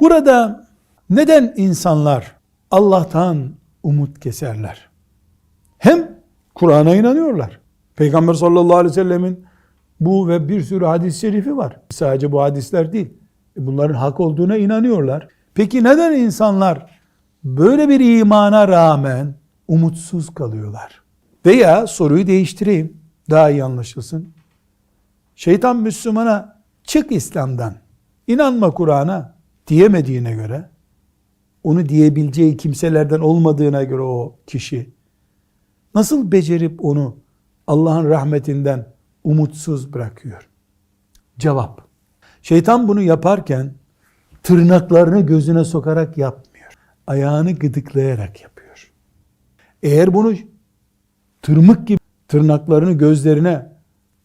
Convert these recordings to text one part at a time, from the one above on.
Burada neden insanlar Allah'tan umut keserler? Hem Kur'an'a inanıyorlar. Peygamber sallallahu aleyhi ve sellemin bu ve bir sürü hadis-i şerifi var. Sadece bu hadisler değil. E Bunların hak olduğuna inanıyorlar. Peki neden insanlar böyle bir imana rağmen umutsuz kalıyorlar? Veya soruyu değiştireyim. Daha iyi anlaşılsın. Şeytan Müslümana çık İslam'dan, inanma Kur'an'a diyemediğine göre, onu diyebileceği kimselerden olmadığına göre o kişi, nasıl becerip onu Allah'ın rahmetinden umutsuz bırakıyor? Cevap. Şeytan bunu yaparken tırnaklarını gözüne sokarak yapmıyor. Ayağını gıdıklayarak yapıyor. Eğer bunu tırmık gibi tırnaklarını gözlerine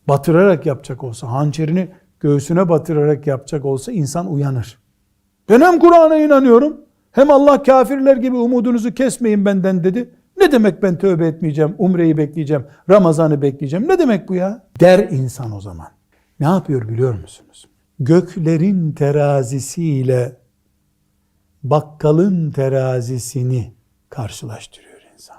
batırarak yapacak olsa, hançerini göğsüne batırarak yapacak olsa insan uyanır. Ben hem Kur'an'a inanıyorum, hem Allah kafirler gibi umudunuzu kesmeyin benden dedi. Ne demek ben tövbe etmeyeceğim, umreyi bekleyeceğim, Ramazan'ı bekleyeceğim. Ne demek bu ya? Der insan o zaman. Ne yapıyor biliyor musunuz? Göklerin terazisiyle bakkalın terazisini karşılaştırıyor insan.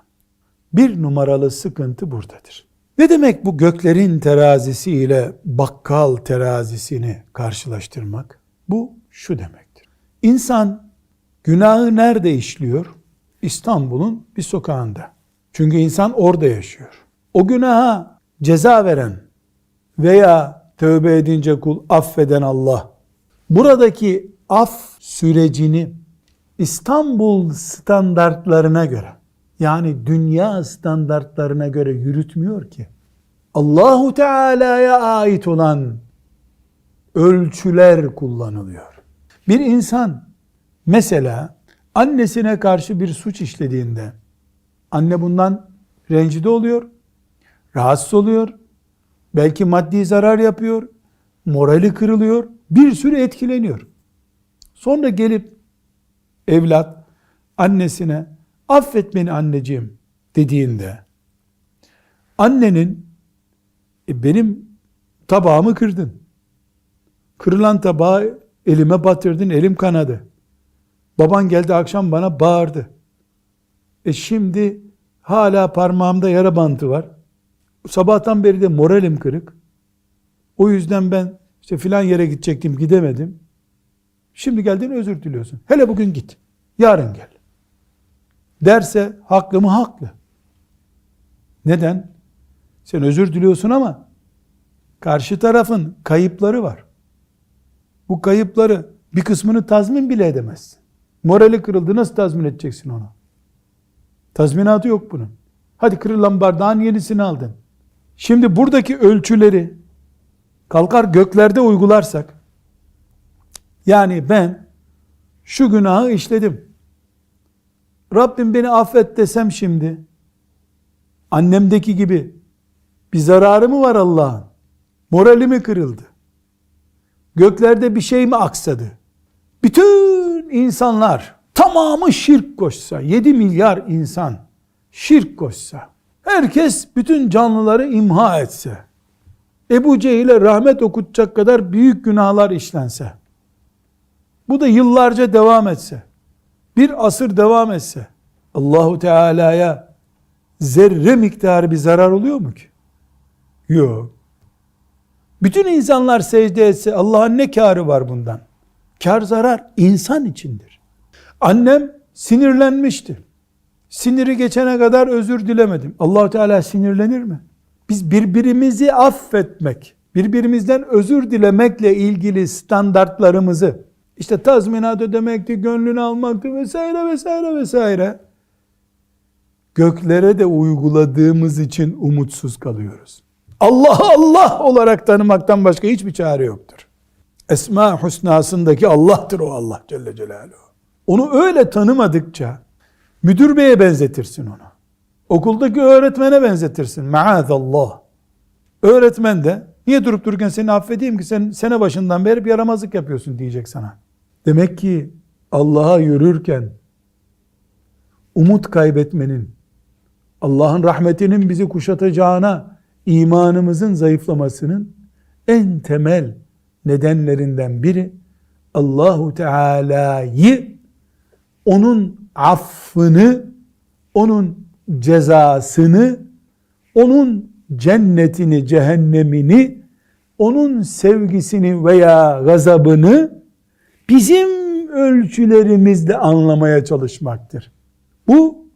Bir numaralı sıkıntı buradadır. Ne demek bu göklerin terazisi ile bakkal terazisini karşılaştırmak? Bu şu demektir. İnsan günahı nerede işliyor? İstanbul'un bir sokağında. Çünkü insan orada yaşıyor. O günaha ceza veren veya tövbe edince kul affeden Allah buradaki af sürecini İstanbul standartlarına göre yani dünya standartlarına göre yürütmüyor ki. Allahu Teala'ya ait olan ölçüler kullanılıyor. Bir insan mesela annesine karşı bir suç işlediğinde anne bundan rencide oluyor, rahatsız oluyor, belki maddi zarar yapıyor, morali kırılıyor, bir sürü etkileniyor. Sonra gelip evlat annesine affet beni anneciğim dediğinde annenin "E, benim tabağımı kırdın. Kırılan tabağı elime batırdın, elim kanadı. Baban geldi akşam bana bağırdı. E şimdi hala parmağımda yara bantı var. Sabahtan beri de moralim kırık. O yüzden ben işte filan yere gidecektim gidemedim. Şimdi geldin özür diliyorsun. Hele bugün git. Yarın gel. Derse haklı mı haklı. Neden? Sen özür diliyorsun ama karşı tarafın kayıpları var. Bu kayıpları bir kısmını tazmin bile edemezsin. Morali kırıldı nasıl tazmin edeceksin onu? Tazminatı yok bunun. Hadi kırılan bardağın yenisini aldın. Şimdi buradaki ölçüleri kalkar göklerde uygularsak yani ben şu günahı işledim. Rabbim beni affet desem şimdi annemdeki gibi bir zararı mı var Allah'ın? Morali mi kırıldı? Göklerde bir şey mi aksadı? Bütün insanlar tamamı şirk koşsa, 7 milyar insan şirk koşsa, herkes bütün canlıları imha etse, Ebu Cehil'e rahmet okutacak kadar büyük günahlar işlense, bu da yıllarca devam etse, bir asır devam etse, Allahu Teala'ya zerre miktarı bir zarar oluyor mu ki? Yok. Bütün insanlar secde etse Allah'ın ne karı var bundan? Kar zarar insan içindir. Annem sinirlenmişti. Siniri geçene kadar özür dilemedim. allah Teala sinirlenir mi? Biz birbirimizi affetmek, birbirimizden özür dilemekle ilgili standartlarımızı, işte tazminat ödemekti, gönlünü almaktı vesaire vesaire vesaire, göklere de uyguladığımız için umutsuz kalıyoruz. Allah Allah olarak tanımaktan başka hiçbir çare yoktur. Esma husnasındaki Allah'tır o Allah Celle Celaluhu. Onu öyle tanımadıkça müdür beye benzetirsin onu. Okuldaki öğretmene benzetirsin. Maazallah. Öğretmen de niye durup dururken seni affedeyim ki sen sene başından beri bir yaramazlık yapıyorsun diyecek sana. Demek ki Allah'a yürürken umut kaybetmenin, Allah'ın rahmetinin bizi kuşatacağına imanımızın zayıflamasının en temel nedenlerinden biri Allahu Teala'yı onun affını, onun cezasını, onun cennetini, cehennemini, onun sevgisini veya gazabını bizim ölçülerimizle anlamaya çalışmaktır. Bu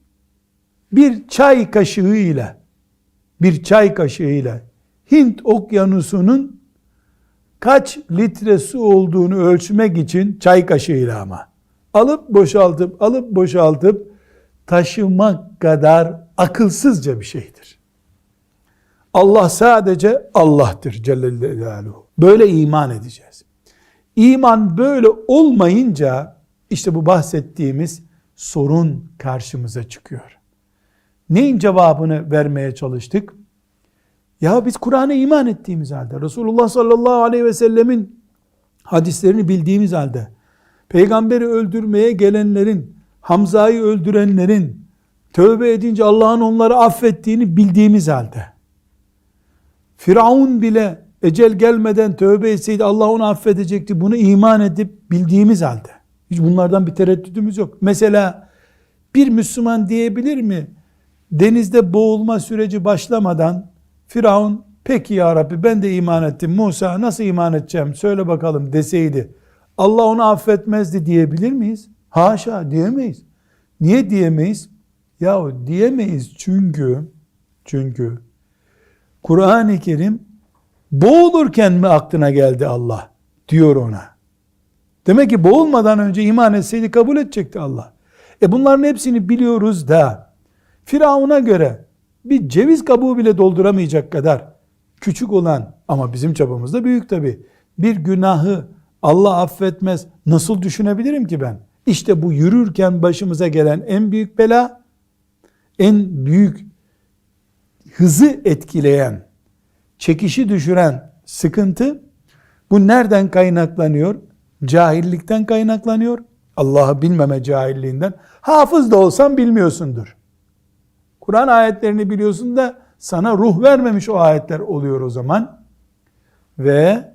bir çay kaşığıyla bir çay kaşığıyla Hint okyanusunun kaç litre su olduğunu ölçmek için çay kaşığıyla ama alıp boşaltıp alıp boşaltıp taşımak kadar akılsızca bir şeydir. Allah sadece Allah'tır Celle. Böyle iman edeceğiz. İman böyle olmayınca işte bu bahsettiğimiz sorun karşımıza çıkıyor. Neyin cevabını vermeye çalıştık? Ya biz Kur'an'a iman ettiğimiz halde, Resulullah sallallahu aleyhi ve sellemin hadislerini bildiğimiz halde, peygamberi öldürmeye gelenlerin, Hamza'yı öldürenlerin, tövbe edince Allah'ın onları affettiğini bildiğimiz halde, Firavun bile ecel gelmeden tövbe etseydi Allah onu affedecekti. Bunu iman edip bildiğimiz halde. Hiç bunlardan bir tereddütümüz yok. Mesela bir Müslüman diyebilir mi? Denizde boğulma süreci başlamadan Firavun peki ya Rabbi ben de iman ettim. Musa nasıl iman edeceğim söyle bakalım deseydi. Allah onu affetmezdi diyebilir miyiz? Haşa diyemeyiz. Niye diyemeyiz? Yahu diyemeyiz çünkü çünkü Kur'an-ı Kerim boğulurken mi aklına geldi Allah diyor ona. Demek ki boğulmadan önce iman etseydi kabul edecekti Allah. E bunların hepsini biliyoruz da Firavun'a göre bir ceviz kabuğu bile dolduramayacak kadar küçük olan ama bizim çabamızda büyük tabi bir günahı Allah affetmez nasıl düşünebilirim ki ben? İşte bu yürürken başımıza gelen en büyük bela en büyük hızı etkileyen çekişi düşüren sıkıntı bu nereden kaynaklanıyor? Cahillikten kaynaklanıyor. Allah'ı bilmeme cahilliğinden. Hafız da olsan bilmiyorsundur. Kur'an ayetlerini biliyorsun da sana ruh vermemiş o ayetler oluyor o zaman. Ve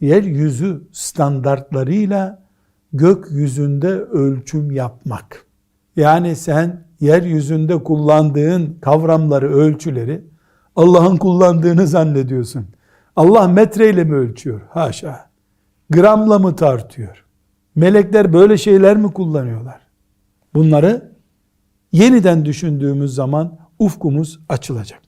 yeryüzü standartlarıyla gökyüzünde ölçüm yapmak. Yani sen yeryüzünde kullandığın kavramları, ölçüleri Allah'ın kullandığını zannediyorsun. Allah metreyle mi ölçüyor? Haşa. Gramla mı tartıyor? Melekler böyle şeyler mi kullanıyorlar? Bunları yeniden düşündüğümüz zaman ufkumuz açılacak.